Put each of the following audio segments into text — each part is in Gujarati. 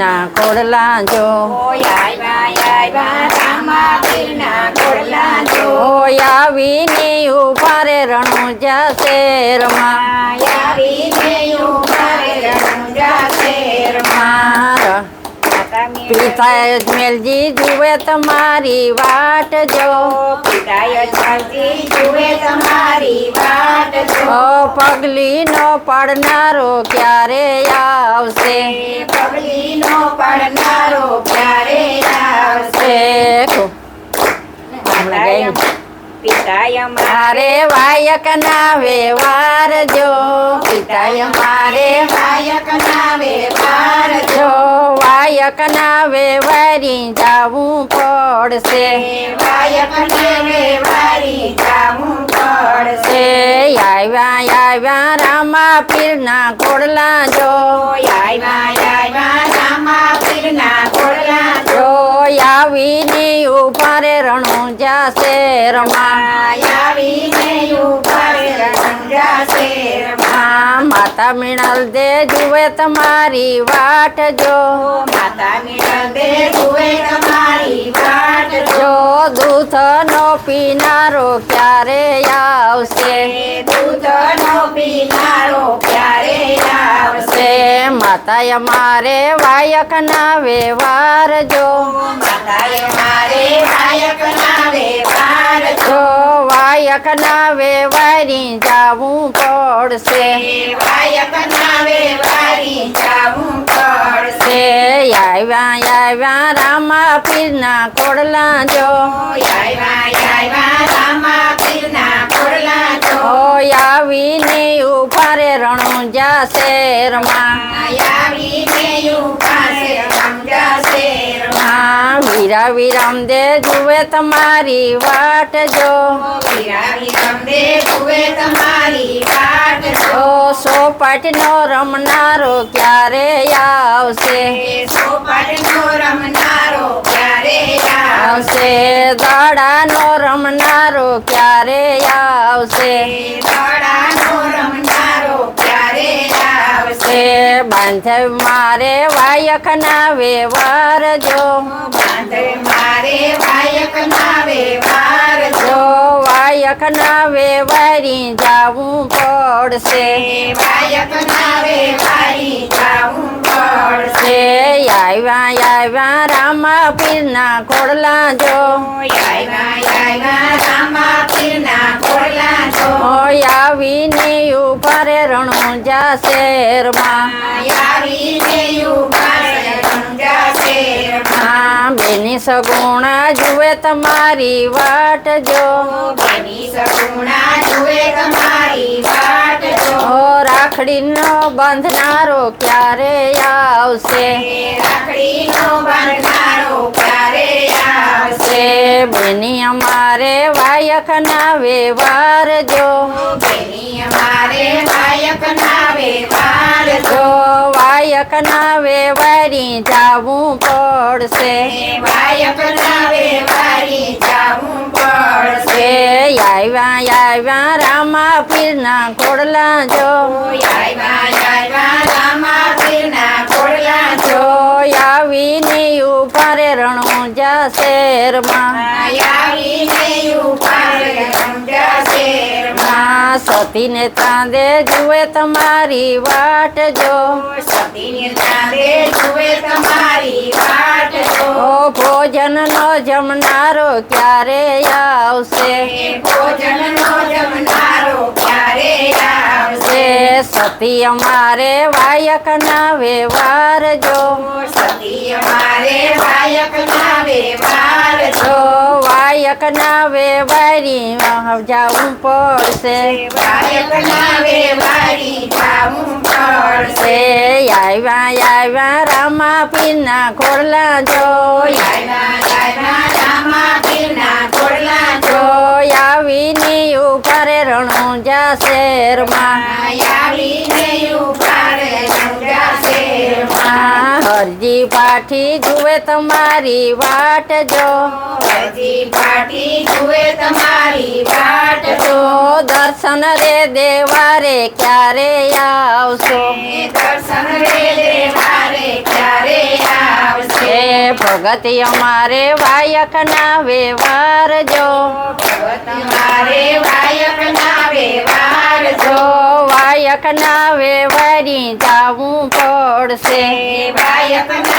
ના કોડલા જો આવીને ઉભા રે રણુ જશે પિતા અજમેલજી જુએ તમારી વાટ જો પિતા અજમેલજી જુએ તમારી વાટ ओ पगली नो पढ़ना रो प्यारे याव से पगली नो पढ़ना रो प्यारे याव से को हम हमारे वायक नावे वार जो पिता हमारे वायक नावे કન આવે વરી જાવું પડસે વાય પંજે મે વરી જાઉં પડસે આવ્યા આવ્યા રામા પિરના કોડલા જો આવ્યા આવ્યા રામા પિરના કોડલા જો આવી ની ઉપર રણો જાસે રમાય આવી ની ઉપર રંગાસે માતા મૃણાલ દે જુએ તમારી વાટ જો માતા તયા મારે વાયકના વેવાર જો કાઢાયા હારે વાયકના વેવાર છો વાયકના વેવારી જાવું પડસે વેયકના વેવારી જાવું પડસે આયા આયા રામાપીરના કોડલા જો આયા આયા રામાપીરના કોડલા જો આવિને ઉપર રે ઊંચા શેરમાં વીરા વિરામ દે જુએ તમારી વાટ જો સોપાટ નો રમનારો ક્યારે આવશે આવશે દાડાનો રમનારો ક્યારે આવશે બાંધવ મારે વાયક ના વેવારજો મારે વાયક ના વેવારજો વાયક ના વેવારી જાવું પડશે વાયક ના વેવારી જાવું પડશે આવ્યા આવ્યા રામા પીરના ખોડલા જો આવ્યા આવ્યા રામા પીરના ખોડલા જો આવીને રણો જાશેર માં આયરી જેયુ પાશે રણો જાશેર માં બેનિ સગુણા જુવે તમારી વાત જો બેનિ સગુણા જુવે તમારી વાત જો ઓ રાખડી નો બંધનારો ક્યારે આવસે રાખડી નો બંધનારો ક્યારે આવસે બેની અમારે વાયખના વેવર જાવું પડશે પડશે આવ્યા આવ્યા રામા પીરના ખોડલા જો જો આવીને ઉપર રણું જા શેરમાં આવીને ઉપર રણું જા શેરમાં સતી ને જુએ ચાંદે જુએ તમારી વાટ જો ભોજન નો જમનારો ક્યારે આવશે સતી અમારે વાયક ના વ્યવહાર જો સતી અમારે વાયક ના વ્યવહાર જો વાયક ના વ્યવહારી જાવું પડશે વાયક ના વ્યવહારી જાવું પડશે આવ્યા આવ્યા રામા પીના ખોરલા જો આવ્યા આવ્યા રામા પીના ખોરલા આવીને ઉપર રણુજા શેરમાં पाठी जुए तुम्हारी बाट जो जी पाठी जुए तुम्हारी बाट जो दर्शन रे देवारे क्यारे आवसो दर्शन रे देवारे क्यारे आवसे भगत हमारे वायक ना व्यवहार जो भगत हमारे वायक ना व्यवहार जो वायक ना व्यवहारी जाऊं पड़ से वायक ना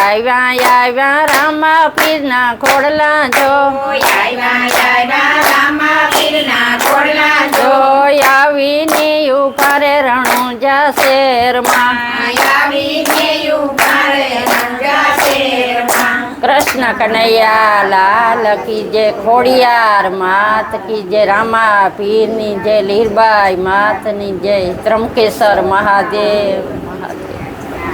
આવ્યા આવ્યા રામાપીરના ખોડલા જોય આવ્યા લાયા રામાપીરના ખોડલા જોય આવીને ઉપર રેણો જાશેરમાં આવીને ઉપર રેણો જાશેરમાં કૃષ્ણ કનયા લાલકી જે ખોડિયાર માંતકી જે રામાપીરની જે લીરબાઈ માંતની જે ત્રમકેશ્વર મહાદેવ